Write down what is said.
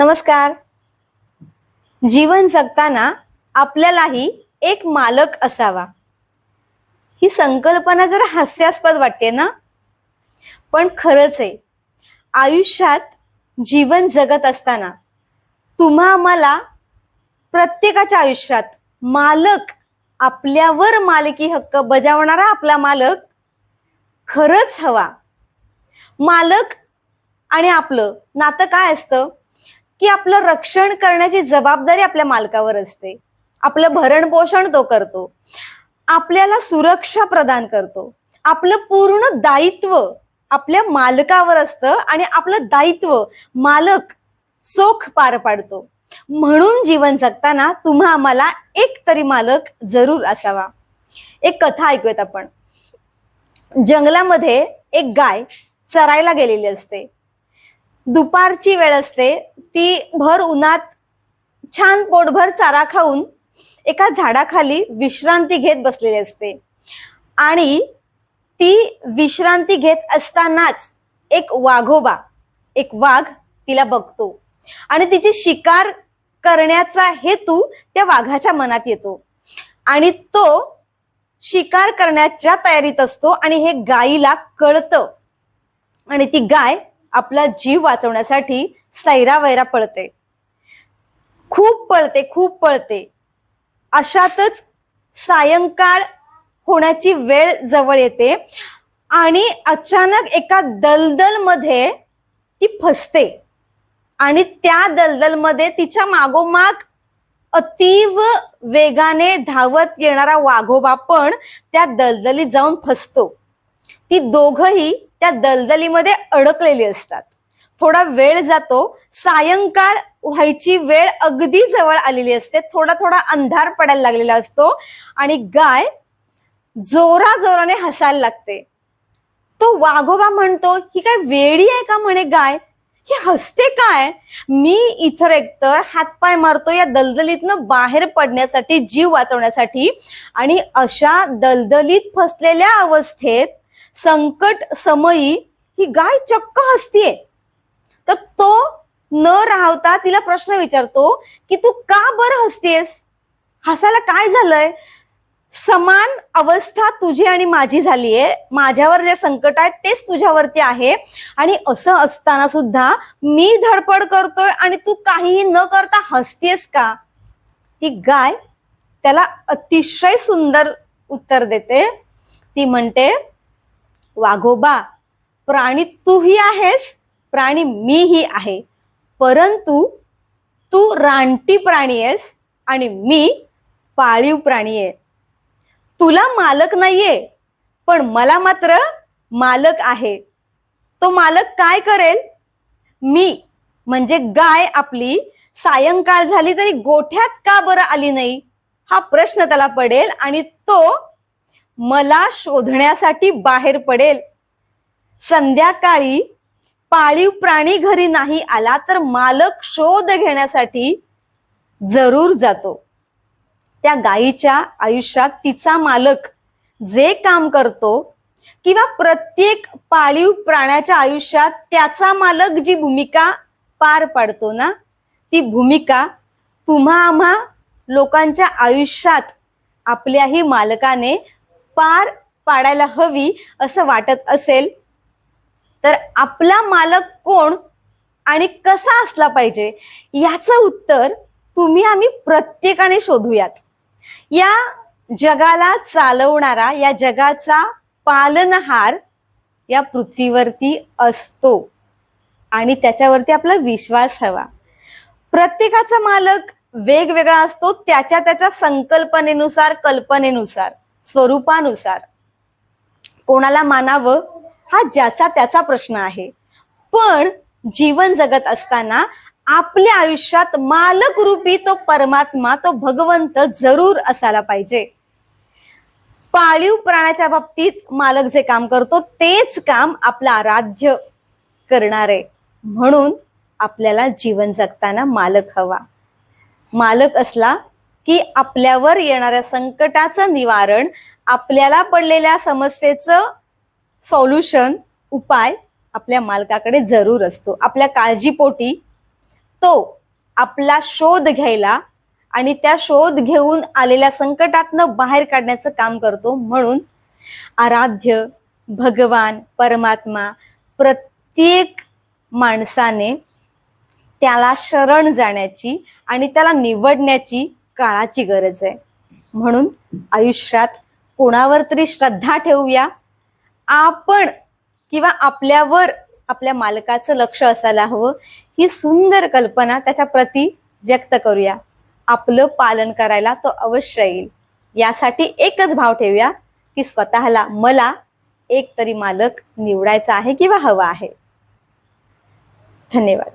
नमस्कार. जीवन जगताना आपल्यालाही एक मालक असावा. ही संकल्पना जरा हास्यास्पद वाटते ना? पण खरंच आहे. आयुष्यात जीवन जगत असताना तुम्हा मला प्रत्येकाच्या आयुष्यात मालक आपल्यावर मालकी हक्क बजावणारा आपला मालक खरंच हवा. मालक आणि आपलं नातं काय असतं? की आपलं रक्षण करण्याची जबाबदारी आपल्या मालकावर असते. आपलं भरण पोषण तो करतो. आपल्याला सुरक्षा प्रदान करतो. आपलं पूर्ण दायित्व आपल्या मालकावर असतं आणि आपलं दायित्व मालक चोख पार पाडतो. म्हणून जीवन जगताना तुम्हा आम्हाला एक तरी मालक जरूर असावा. एक कथा ऐकूयात आपण. जंगलामध्ये एक गाय चरायला गेलेली असते. दुपारची वेळ असते. ती भर उन्हात छान पोटभर चारा खाऊन एका झाडाखाली विश्रांती घेत बसलेली असते. आणि ती विश्रांती घेत असतानाच एक वाघोबा एक वाघ तिला बघतो. आणि तिची शिकार करण्याचा हेतू त्या वाघाच्या मनात येतो. आणि तो शिकार करण्याच्या तयारीत असतो आणि हे गायीला कळतं. आणि ती गाय आपला जीव वाचवण्यासाठी सैरा वैरा पळते. खूप पळते खूप पळते. अशातच सायंकाळ होण्याची वेळ जवळ येते आणि अचानक एका दलदलमध्ये ती फसते. आणि त्या दलदलमध्ये तिच्या मागोमाग अतीव वेगाने धावत येणारा वाघोबा पण त्या दलदलीत जाऊन फसतो. ती दोघही त्या दलदलीमध्ये अडकलेली असतात. थोडा वेळ जातो सायंकाळ व्हायची वेळ अगदी जवळ आलेली असते थोडा थोडा अंधार पडायला लागलेला असतो आणि गाय जोरा जोराने हसायला लागते. तो वाघोबा म्हणतो ही काय वेडी आहे का म्हणे गाय? ही हसते काय? मी इथं एकतर हातपाय मारतो या दलदलीतनं बाहेर पडण्यासाठी जीव वाचवण्यासाठी आणि अशा दलदलीत फसलेल्या अवस्थेत संकट समयी ही गाय चक्क हसतीये. तर तो न राहता तिला प्रश्न विचारतो की तू का बरं हसतेस? हसायला काय झालंय? समान अवस्था तुझी आणि माझी झालीये. माझ्यावर जे संकट आहे तेच तुझ्यावरती आहे. आणि असं असताना सुद्धा मी धडपड करतोय आणि तू काहीही न करता हसतेस का? ती गाय त्याला अतिशय सुंदर उत्तर देते. ती म्हणते वाघोबा प्राणी तूही आहेस प्राणी मीही आहे. परंतु तू रानटी प्राणी आहेस आणि मी पाळीव प्राणी आहे. तुला मालक नाहीये पण मला मात्र मालक आहे. तो मालक काय करेल? मी म्हणजे गाय आपली सायंकाळ झाली तरी गोठ्यात का बरं आली नाही? हा प्रश्न त्याला पडेल आणि तो मला शोधण्यासाठी बाहेर पडेल. संध्याकाळी पाळीव प्राणी घरी नाही आला तर मालक शोध घेण्यासाठी जरूर जातो. त्या गायीच्या आयुष्यात तिचा मालक जे काम करतो किंवा प्रत्येक पाळीव प्राण्याच्या आयुष्यात त्याचा मालक जी भूमिका पार पाडतो ना ती भूमिका तुम्हा आम्हा लोकांच्या आयुष्यात आपल्याही मालकाने पार पाडायला हवी असं वाटत असेल तर आपला मालक कोण आणि कसा असला पाहिजे याचं उत्तर तुम्ही आम्ही प्रत्येकाने शोधूयात. या जगाला चालवणारा या जगाचा पालनहार या पृथ्वीवरती असतो आणि त्याच्यावरती आपला विश्वास हवा. प्रत्येकाचा मालक वेगवेगळा असतो त्याच्या त्याच्या संकल्पनेनुसार कल्पनेनुसार. स्वरूपानुसार. कोणाला मानावं हा ज्याचा त्याचा प्रश्न आहे. पण जीवन जगत असताना आपल्या आयुष्यात मालक रूपी तो परमात्मा तो भगवंत जरूर असायला पाहिजे. पाळीव प्राण्याच्या बाबतीत मालक जे काम करतो तेच काम आपलं आराध्य करणार. आहे म्हणून आपल्याला जीवन जगताना मालक हवा. मालक असला की आपल्यावर येणाऱ्या संकटाचं निवारण आपल्याला पडलेल्या समस्येचं सॉल्युशन उपाय आपल्या मालकाकडे जरूर असतो. आपल्या काळजीपोटी तो आपला शोध घ्यायला आणि त्या शोध घेऊन आलेल्या संकटातनं बाहेर काढण्याचं काम करतो. म्हणून आराध्य भगवान परमात्मा प्रत्येक माणसाने त्याला शरण जाण्याची आणि त्याला निवडण्याची काळाची गरज आहे. म्हणून आयुष्यात कोणावर तरी श्रद्धा ठेवूया. आपण किंवा आपल्यावर आपल्या मालकाचं लक्ष असायला हवं. ही सुंदर कल्पना त्याच्या प्रती व्यक्त करूया. आपलं पालन करायला तो अवश्य येईल. यासाठी एकच भाव ठेवूया की स्वतःला मला एक तरी मालक निवडायचा आहे किंवा हवा आहे. धन्यवाद.